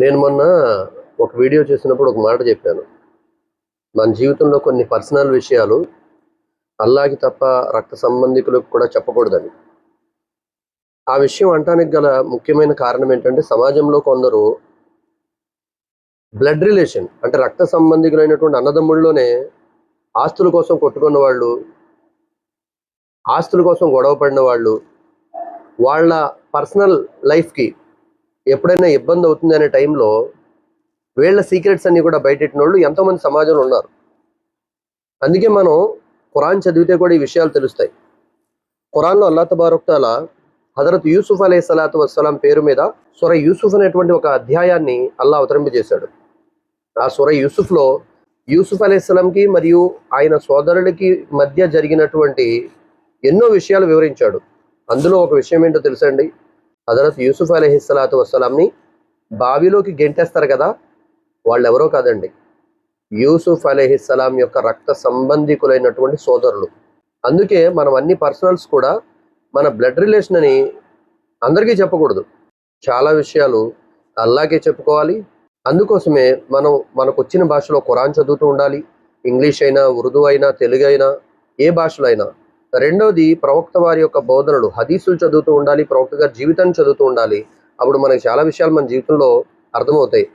నేను మొన్న ఒక వీడియో చేసినప్పుడు ఒక మాట చెప్పాను. మన జీవితంలో కొన్ని పర్సనల్ విషయాలు అల్లాకి తప్ప రక్త సంబంధికులకు కూడా చెప్పకూడదని. ఆ విషయం అంటానికి గల ముఖ్యమైన కారణం ఏంటంటే సమాజంలో కొందరు బ్లడ్ రిలేషన్ అంటే రక్త సంబంధికులైనటువంటి అన్నదమ్ముల్లోనే ఆస్తుల కోసం కొట్టుకున్న వాళ్ళు ఆస్తుల కోసం గొడవ పడిన వాళ్ళు వాళ్ళ పర్సనల్ లైఫ్కి ఎప్పుడైనా ఇబ్బంది అవుతుంది అనే టైంలో వీళ్ళ సీక్రెట్స్ అన్నీ కూడా బయటెట్టిన వాళ్ళు ఎంతోమంది సమాజంలో ఉన్నారు. అందుకే మనం ఖురాన్ చదివితే కూడా ఈ విషయాలు తెలుస్తాయి. ఖురాన్లో అల్లా తబారుక్తాల హజరత్ యూసుఫ్ అలే సలాతు వస్సలాం పేరు మీద సుర యూసుఫ్ అనేటువంటి ఒక అధ్యాయాన్ని అల్లా అవతరింపజేశాడు ఆ సుర యూసుఫ్లో యూసుఫ్ అలైహిస్సలాంకి మరియు ఆయన సోదరుడికి మధ్య జరిగినటువంటి ఎన్నో విషయాలు వివరించాడు. అందులో ఒక విషయం ఏంటో తెలుసండి హజరత్ యూసుఫ్ అలహిస్సలాతు వస్సలాంని బావిలోకి గెంటేస్తారు కదా వాళ్ళు ఎవరో కాదండి. యూసుఫ్ అలహిస్సలాం యొక్క రక్త సంబంధికులైనటువంటి సోదరులు. అందుకే మనం అన్ని పర్సనల్స్ కూడా మన బ్లడ్ రిలేషన్ అని అందరికీ చెప్పకూడదు. చాలా విషయాలు అల్లాకే చెప్పుకోవాలి. అందుకోసమే మనం మనకు వచ్చిన భాషలో ఖురాన్ చదువుతూ ఉండాలి. ఇంగ్లీష్ అయినా ఉర్దూ అయినా తెలుగు అయినా ఏ భాషలో అయినా రెండవది ప్రవక్త వారి యొక్క బోధనలు. హదీసులు చదువుతూ ఉండాలి ప్రవక్త గారి జీవితాన్ని చదువుతూ ఉండాలి. అప్పుడు మనకి చాలా విషయాలు మన జీవితంలో అర్థమవుతాయి.